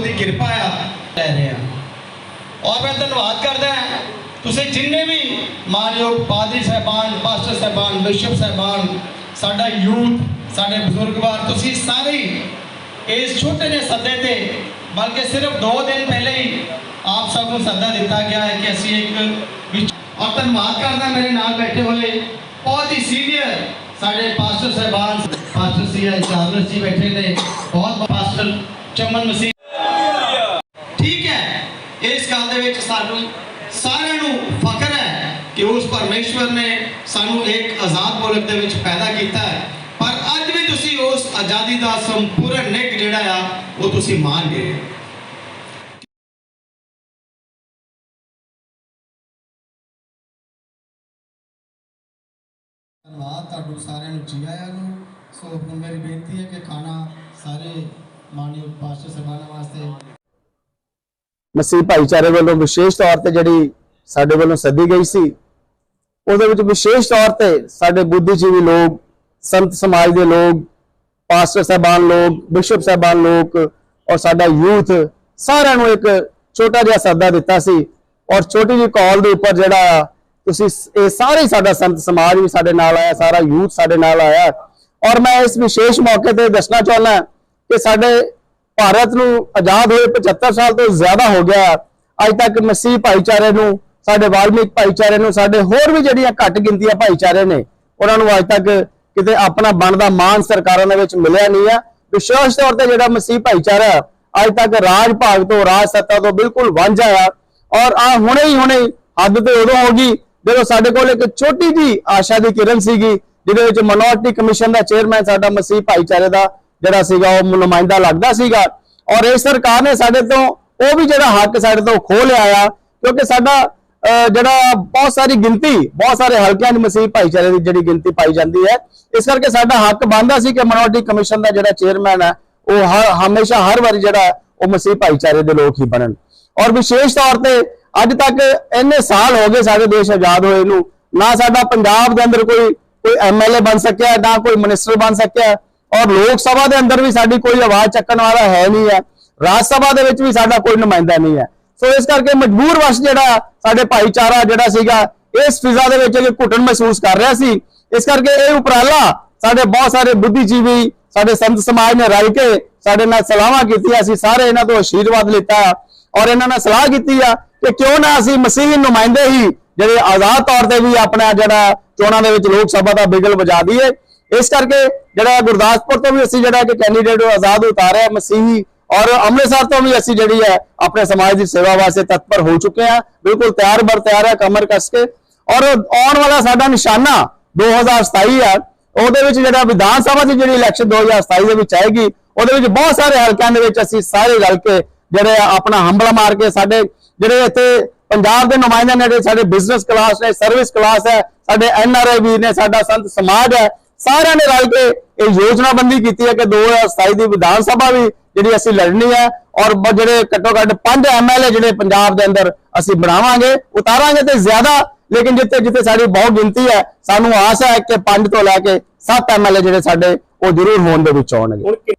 ਪ੍ਰਭੂ ਦੀ ਕਿਰਪਾ ਆ। ਲੈ ਰਹੇ ਆ। ਔਰ ਮੈਂ ਧੰਨਵਾਦ ਕਰਦਾ ਤੁਸੀਂ ਜਿੰਨੇ ਵੀ ਮਾਨਯੋਗ ਪਾਦਰੀ ਸਾਹਿਬਾਨ, ਪਾਸਟਰ ਸਾਹਿਬਾਨ, ਬਿਸ਼ਪ ਸਾਹਿਬਾਨ, ਸਾਡਾ ਯੂਥ, ਸਾਡੇ ਬਜ਼ੁਰਗਵਾਰ, ਤੁਸੀਂ ਸਾਰੇ ਇਸ ਛੋਟੇ ਜਿਹੇ ਸੱਦੇ ਤੇ, ਬਲਕਿ ਸਿਰਫ 2 ਦਿਨ ਪਹਿਲੇ ਹੀ ਆਪ ਸਭ ਨੂੰ ਸੱਦਾ ਦਿੱਤਾ ਗਿਆ ਹੈ ਕਿ ਅਸੀਂ ਇੱਕ ਔਰ ਧੰਨਵਾਦ ਕਰਦਾ ਮੇਰੇ ਨਾਲ ਬੈਠੇ ਹੋਏ ਬਹੁਤ ਹੀ ਸੀਨੀਅਰ ਸਾਡੇ ਪਾਸਟਰ ਸਾਹਿਬਾਨ, ਪਾਸਟਰ ਸੀ ਚਾਰਲਸ ਜੀ ਬੈਠੇ ਨੇ। ਬਹੁਤ ਪਾਸਟਰ ਚਮਨ ਮਸੀਹ ਠੀਕ ਹੈ। ਇਸ ਗੱਲ ਦੇ ਵਿੱਚ ਸਾਨੂੰ ਸਾਰਿਆਂ ਨੂੰ ਫਖਰ ਹੈ ਕਿ ਉਸ ਪਰਮੇਸ਼ਵਰ ਨੇ ਸਾਨੂੰ ਇੱਕ ਆਜ਼ਾਦ ਮੁਲਕ ਦੇ ਵਿੱਚ ਪੈਦਾ ਕੀਤਾ ਹੈ। ਪਰ ਅੱਜ ਵੀ ਤੁਸੀਂ ਉਸ ਆਜ਼ਾਦੀ ਦਾ ਸੰਪੂਰਨ ਨਿਕ ਜਿਹੜਾ ਆ, ਉਹ ਤੁਸੀਂ ਮਾਨ ਗਏ। ਧੰਨਵਾਦ। ਤੁਹਾਨੂੰ ਸਾਰਿਆਂ ਨੂੰ ਜੀ ਆਇਆਂ ਨੂੰ। ਸੋ ਹੁਣ ਮੇਰੀ ਬੇਨਤੀ ਹੈ ਕਿ ਖਾਣਾ ਸਾਰੇ ਮਾਨਯੋਗ ਪਾਸਟਰ ਸਾਹਿਬਾਨਾਂ ਵਾਸਤੇ। ਮਸੀਹ ਭਾਈਚਾਰੇ ਵੱਲੋਂ ਵਿਸ਼ੇਸ਼ ਤੌਰ ਤੇ ਜਿਹੜੀ ਸਾਡੇ ਵੱਲੋਂ ਸੱਦੀ ਗਈ ਸੀ, ਉਹਦੇ ਵਿੱਚ ਵਿਸ਼ੇਸ਼ ਤੌਰ ਤੇ ਸਾਡੇ ਬੁੱਧੀਜੀਵੀ ਲੋਕ, ਸੰਤ ਸਮਾਜ ਦੇ ਲੋਕ, ਪਾਸਟਰ ਸਾਹਿਬਾਨ ਲੋਕ, ਬਿਸ਼ਪ ਸਾਹਿਬਾਨ ਲੋਕ ਔਰ ਸਾਡਾ ਯੂਥ ਸਾਰਿਆਂ ਨੂੰ ਇੱਕ ਛੋਟਾ ਜਿਹਾ ਸੱਦਾ ਦਿੱਤਾ ਸੀ ਔਰ ਛੋਟੀ ਜਿਹੀ ਕਾਲ ਦੇ ਉੱਪਰ ਜਿਹੜਾ ਤੁਸੀਂ ਇਹ ਸਾਰੇ ਸਾਡਾ ਸੰਤ ਸਮਾਜ ਵੀ ਸਾਡੇ ਨਾਲ ਆਇਆ, ਸਾਰਾ ਯੂਥ ਸਾਡੇ ਨਾਲ ਆਇਆ। ਔਰ ਮੈਂ ਇਸ ਵਿਸ਼ੇਸ਼ ਮੌਕੇ ਤੇ ਦੱਸਣਾ ਚਾਹੁੰਦਾ ਕਿ ਸਾਡੇ ਭਾਰਤ ਨੂੰ ਆਜ਼ਾਦ ਹੋਏ 75 ਸਾਲ ਤੋਂ ਜ਼ਿਆਦਾ ਹੋ ਗਿਆ। ਅੱਜ ਤੱਕ ਮਸੀਹ ਭਾਈਚਾਰੇ ਨੂੰ, ਸਾਡੇ ਵਾਲਮੀਕ ਭਾਈਚਾਰੇ ਨੂੰ, ਸਾਡੇ ਹੋਰ ਵੀ ਜਿਹੜੀਆਂ ਘੱਟ ਗਿਣਤੀਆਂ ਭਾਈਚਾਰੇ ਨੇ, ਉਹਨਾਂ ਨੂੰ ਅੱਜ ਤੱਕ ਕਿਤੇ ਆਪਣਾ ਬਣਦਾ ਮਾਨ ਸਰਕਾਰਾਂ ਦੇ ਵਿੱਚ ਮਿਲਿਆ ਨਹੀਂ ਆ। ਵਿਸ਼ੇਸ਼ ਤੌਰ ਤੇ ਜਿਹੜਾ ਮਸੀਹ ਭਾਈਚਾਰਾ ਅੱਜ ਤੱਕ ਰਾਜ ਭਾਗ ਤੋਂ ਰਾਜ ਸੱਤਾ ਤੋਂ ਬਿਲਕੁਲ ਵਾਂਝਾ ਆ। ਔਰ ਆ ਹੁਣੇ ਹੀ ਹੁਣੇ ਹੱਦ ਤੇ ਉਦੋਂ ਹੋ ਗਈ, ਜਦੋਂ ਸਾਡੇ ਕੋਲ ਇੱਕ ਛੋਟੀ ਜੀ ਆਸ਼ਾ ਦੀ ਕਿਰਨ ਸੀਗੀ, ਜਿਹਦੇ ਵਿੱਚ ਮਿਨੋਰਟੀ ਕਮਿਸ਼ਨ ਦਾ ਚੇਅਰਮੈਨ ਸਾਡਾ ਮਸੀਹ ਭਾਈਚਾਰੇ ਦਾ ਜਿਹੜਾ ਸੀਗਾ ਉਹ ਨੁਮਾਇੰਦਾ ਲੱਗਦਾ ਸੀਗਾ। ਔਰ ਇਹ ਸਰਕਾਰ ਨੇ ਸਾਡੇ ਤੋਂ, ਉਹ ਵੀ ਜਿਹੜਾ ਹੱਕ ਸਾਡੇ ਤੋਂ ਖੋਹ ਲਿਆ ਆ, ਕਿਉਂਕਿ ਸਾਡਾ ਜਿਹੜਾ ਬਹੁਤ ਸਾਰੀ ਗਿਣਤੀ, ਬਹੁਤ ਸਾਰੇ ਹਲਕਿਆਂ ਦੀ ਮਸੀਹ ਭਾਈਚਾਰੇ ਦੀ ਜਿਹੜੀ ਗਿਣਤੀ ਪਾਈ ਜਾਂਦੀ ਹੈ। ਇਸ ਕਰਕੇ ਸਾਡਾ ਹੱਕ ਬਣਦਾ ਸੀ ਕਿ ਮਿਨੋਰਟੀ ਕਮਿਸ਼ਨ ਦਾ ਜਿਹੜਾ ਚੇਅਰਮੈਨ ਹੈ, ਉਹ ਹਰ ਹਮੇਸ਼ਾ ਹਰ ਵਾਰੀ ਜਿਹੜਾ ਉਹ ਮਸੀਹ ਭਾਈਚਾਰੇ ਦੇ ਲੋਕ ਹੀ ਬਣਨ। ਔਰ ਵਿਸ਼ੇਸ਼ ਤੌਰ ਤੇ ਅੱਜ ਤੱਕ ਇੰਨੇ ਸਾਲ ਹੋ ਗਏ ਸਾਡੇ ਦੇਸ਼ ਆਜ਼ਾਦ ਹੋਏ ਨੂੰ, ਨਾ ਸਾਡਾ ਪੰਜਾਬ ਦੇ ਅੰਦਰ ਕੋਈ ਕੋਈ ਐਮਐਲਏ ਬਣ ਸਕਿਆ, ਨਾ ਕੋਈ ਮਿਨਿਸਟਰ ਬਣ ਸਕਿਆ। ਔਰ ਲੋਕ ਸਭਾ ਦੇ ਅੰਦਰ ਵੀ ਸਾਡੀ ਕੋਈ ਆਵਾਜ਼ ਚੱਕਣ ਵਾਲਾ ਹੈ ਨਹੀਂ ਹੈ। ਰਾਜ ਸਭਾ ਦੇ ਵਿੱਚ ਵੀ ਸਾਡਾ ਕੋਈ ਨੁਮਾਇੰਦਾ ਨਹੀਂ ਹੈ। ਸੋ ਇਸ ਕਰਕੇ ਮਜਬੂਰ ਵਸ਼ ਜਿਹੜਾ ਸਾਡੇ ਭਾਈਚਾਰਾ ਜਿਹੜਾ ਸੀਗਾ, ਇਸ ਫਿਜ਼ਾ ਦੇ ਵਿੱਚ ਇੱਕ ਘੁਟਨ ਮਹਿਸੂਸ ਕਰ ਰਿਹਾ ਸੀ। ਇਸ ਕਰਕੇ ਇਹ ਉਪਰਾਲਾ ਸਾਡੇ ਬਹੁਤ ਸਾਰੇ ਬੁੱਧੀਜੀਵੀ, ਸਾਡੇ ਸੰਤ ਸਮਾਜ ਨੇ ਰਲ ਕੇ ਸਾਡੇ ਨਾਲ ਸਲਾਹਾਂ ਕੀਤੀਆਂ। ਅਸੀਂ ਸਾਰੇ ਇਹਨਾਂ ਤੋਂ ਆਸ਼ੀਰਵਾਦ ਲਿੱਤਾ ਔਰ ਇਹਨਾਂ ਨਾਲ ਸਲਾਹ ਕੀਤੀ ਆ ਕਿ ਕਿਉਂ ਨਾ ਅਸੀਂ ਮਸੀਹ ਨੁਮਾਇੰਦੇ ਹੀ ਜਿਹੜੇ ਆਜ਼ਾਦ ਤੌਰ ਤੇ ਵੀ ਆਪਣਾ ਜਿਹੜਾ ਚੋਣਾਂ ਦੇ ਵਿੱਚ ਲੋਕ ਸਭਾ ਦਾ ਬਿਗਲ ਵਜਾ ਦਈਏ। ਇਸ ਕਰਕੇ ਜਿਹੜਾ ਗੁਰਦਾਸਪੁਰ ਤੋਂ ਵੀ ਅਸੀਂ ਜਿਹੜਾ ਕਿ ਕੈਂਡੀਡੇਟ ਆਜ਼ਾਦ ਉਤਾਰਿਆ ਮਸੀਹੀ ਔਰ ਅੰਮ੍ਰਿਤਸਰ ਤੋਂ ਵੀ ਅਸੀਂ ਜਿਹੜੀ ਹੈ ਆਪਣੇ ਸਮਾਜ ਦੀ ਸੇਵਾ ਵਾਸਤੇ ਤਤਪਰ ਹੋ ਚੁੱਕੇ ਹਾਂ। ਬਿਲਕੁਲ ਤਿਆਰ ਬਰ ਤਿਆਰ ਹੈ ਕਮਰ ਕੱਸ ਕੇ। ਔਰ ਆਉਣ ਵਾਲਾ ਸਾਡਾ ਨਿਸ਼ਾਨਾ 2027 ਆ ਉਹਦੇ ਵਿੱਚ ਜਿਹੜਾ ਵਿਧਾਨ ਸਭਾ ਦੀ ਜਿਹੜੀ ਇਲੈਕਸ਼ਨ 2027 ਦੇ ਵਿੱਚ ਆਏਗੀ, ਉਹਦੇ ਵਿੱਚ ਬਹੁਤ ਸਾਰੇ ਹਲਕਿਆਂ ਦੇ ਵਿੱਚ ਅਸੀਂ ਸਾਰੇ ਰਲ ਕੇ ਜਿਹੜੇ ਆ ਆਪਣਾ ਹੰਬਲਾ ਮਾਰ ਕੇ ਸਾਡੇ ਜਿਹੜੇ ਇੱਥੇ ਪੰਜਾਬ ਦੇ ਨੁਮਾਇੰਦੇ ਨੇ ਜਿਹੜੇ ਸਾਡੇ ਬਿਜ਼ਨਸ ਕਲਾਸ ਨੇ ਸਰਵਿਸ ਕਲਾਸ ਹੈ, ਸਾਡੇ ਐਨਆਰਆਈ ਵੀਰ ਨੇ, ਸਾਡਾ ਸੰਤ ਸਮਾਜ ਹੈ ਸਾਰਿਆਂ ਨੇ ਰਲ ਕੇ ਇਹ ਯੋਜਨਾਬੰਦੀ ਕੀਤੀ ਹੈ ਕਿ 2027 ਦੀ ਵਿਧਾਨ ਸਭਾ ਵੀ ਜਿਹੜੀ ਅਸੀਂ ਲੜਨੀ ਹੈ ਔਰ ਜਿਹੜੇ ਘੱਟੋ ਘੱਟ ਪੰਜ ਐਮਐਲਏ ਜਿਹੜੇ ਪੰਜਾਬ ਦੇ ਅੰਦਰ ਅਸੀਂ ਬਣਾਵਾਂਗੇ ਉਤਾਰਾਂਗੇ ਤੇ ਜ਼ਿਆਦਾ ਲੇਕਿਨ ਜਿੱਥੇ ਜਿੱਥੇ ਸਾਡੀ ਬਹੁਤ ਗਿਣਤੀ ਹੈ ਸਾਨੂੰ ਆਸ ਹੈ ਕਿ ਪੰਜ ਤੋਂ ਲੈ ਕੇ ਸੱਤ ਐਮਐਲਏ ਜਿਹੜੇ ਸਾਡੇ ਉਹ ਜ਼ਰੂਰ ਹੋਣ ਦੇ ਵਿੱਚ ਆਉਣਗੇ।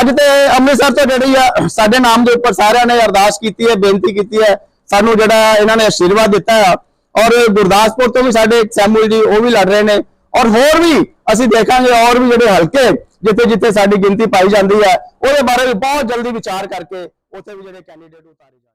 ਅੱਜ ਤੇ ਅੰਮ੍ਰਿਤਸਰ ਤੋਂ ਜਿਹੜੀ ਆ ਸਾਡੇ ਨਾਮ ਦੇ ਉੱਪਰ ਸਾਰਿਆਂ ਨੇ ਅਰਦਾਸ ਕੀਤੀ ਹੈ ਬੇਨਤੀ ਕੀਤੀ ਹੈ ਸਾਨੂੰ ਜਿਹੜਾ ਇਹਨਾਂ ਨੇ ਆਸ਼ੀਰਵਾਦ ਦਿੱਤਾ ਹੈ ਔਰ ਗੁਰਦਾਸਪੁਰ ਤੋਂ ਵੀ ਸਾਡੇ ਸੈਮੂਲ ਜੀ ਉਹ ਵੀ ਲੜ ਰਹੇ ਨੇ ਔਰ ਹੋਰ ਵੀ ਅਸੀਂ ਦੇਖਾਂਗੇ ਔਰ ਵੀ ਜਿਹੜੇ ਹਲਕੇ ਜਿੱਥੇ ਜਿੱਥੇ ਸਾਡੀ ਗਿਣਤੀ ਪਾਈ ਜਾਂਦੀ ਹੈ, ਉਹਦੇ ਬਾਰੇ ਵੀ ਬਹੁਤ ਜਲਦੀ ਵਿਚਾਰ ਕਰਕੇ ਉੱਥੇ ਵੀ ਜਿਹੜੇ ਕੈਂਡੀਡੇਟ ਉਤਾਰੇ ਜਾਣਗੇ।